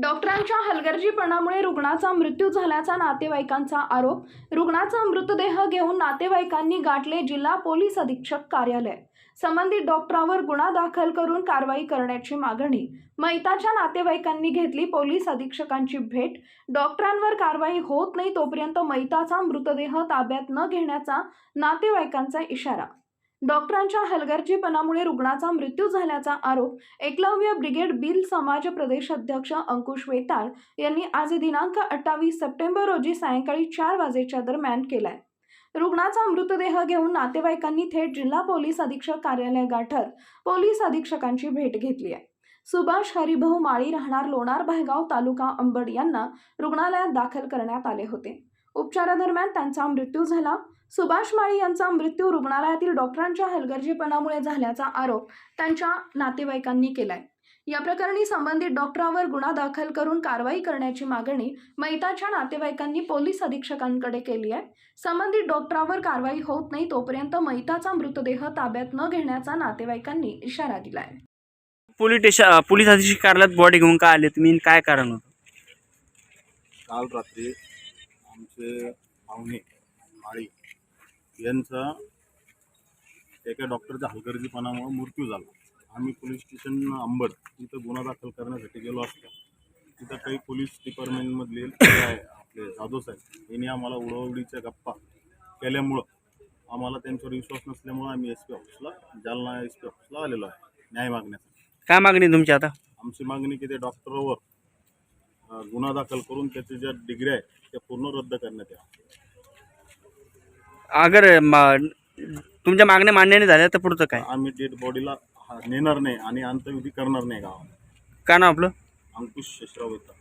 डॉक्टरांच्या हलगर्जीपणामुळे रुग्णाचा मृत्यू झाल्याचा नातेवाईकांचा आरोप. रुग्णाचा मृतदेह घेऊन नातेवाईकांनी गाठले जिल्हा पोलीस अधीक्षक कार्यालय. संबंधित डॉक्टरांवर गुन्हा दाखल करून कारवाई करण्याची मागणी. मैताच्या नातेवाईकांनी घेतली पोलीस अधीक्षकांची भेट. डॉक्टरांवर कारवाई होत नाही तोपर्यंत मैताचा मृतदेह ताब्यात न घेण्याचा नातेवाईकांचा इशारा. डॉक्टरांच्या हलगर्जीपणामुळे रुग्णाचा मृत्यू झाल्याचा आरोप एकलव्य ब्रिगेड बिल समाज प्रदेश अध्यक्ष अंकुश वेताळ यांनी आज दिनांक अठ्ठावीस सप्टेंबर रोजी सायंकाळी चार वाजेच्या दरम्यान केलाय. रुग्णाचा मृतदेह घेऊन नातेवाईकांनी थेट जिल्हा पोलीस अधीक्षक कार्यालय गाठत पोलीस अधीक्षकांची भेट घेतली आहे. सुभाष हरिभाऊ माळी राहणार लोणार भायगाव तालुका अंबड यांना रुग्णालयात दाखल करण्यात आले होते. उपचारादरम्यान त्यांचा मृत्यू झाला. सुभाष माळी यांचा मृत्यू रुग्णालयातील डॉक्टरांच्या हलगर्जीपणामुळे झाल्याचा आरोप त्यांच्या नातेवाईकांनी केलाय. या प्रकरणी संबंधित डॉक्टरांवर गुन्हा दाखल करून कारवाई करण्याची मागणी मैताच्या नातेवाईकांनी पोलीस अधीक्षकांकडे केली आहे. संबंधित डॉक्टरांवर कारवाई होत नाही तोपर्यंत मैताचा मृतदेह ताब्यात न घेण्याचा नातेवाईकांनी इशारा दिलाय. पोलीस स्टेशन पोलीस अधीक्षक कार्यालयात बॉडी घेऊन का आले तुम्ही काय कारण होतं? काल रात्री आमचे पाहुणे माळी यांचा एका डॉक्टरच्या हलगर्जीपणामुळे मृत्यू झाला. आम्ही पोलीस स्टेशन अंबड इथं गुन्हा दाखल करण्यासाठी गेलो असता. तिथं काही पोलीस डिपार्टमेंटमधले आपले जाधव साहेब यांनी आम्हाला उडवडीच्या गप्पा केल्यामुळं आम्हाला त्यांच्यावर विश्वास नसल्यामुळं आम्ही एस पी ऑफिसला जालना एस पी ऑफिसला आलेलो आहे. न्याय मागण्यासाठी. काय मागणी आहे तुमची आता? आमची मागणी की त्या डॉक्टरवर गुन्हा दाखल करून त्याच्या ज्या डिग्री आहे त्या पूर्ण रद्द करण्यात यावं. अगर म- तुमच्या मागण्या मान्य नाही झाल्या तर पुढचं काय? आम्ही डेड बॉडीला नेणार नाही आणि अंत्यविधी करणार नाही गावात. काय नाव आपलं? अंकुश शेषराव येतात.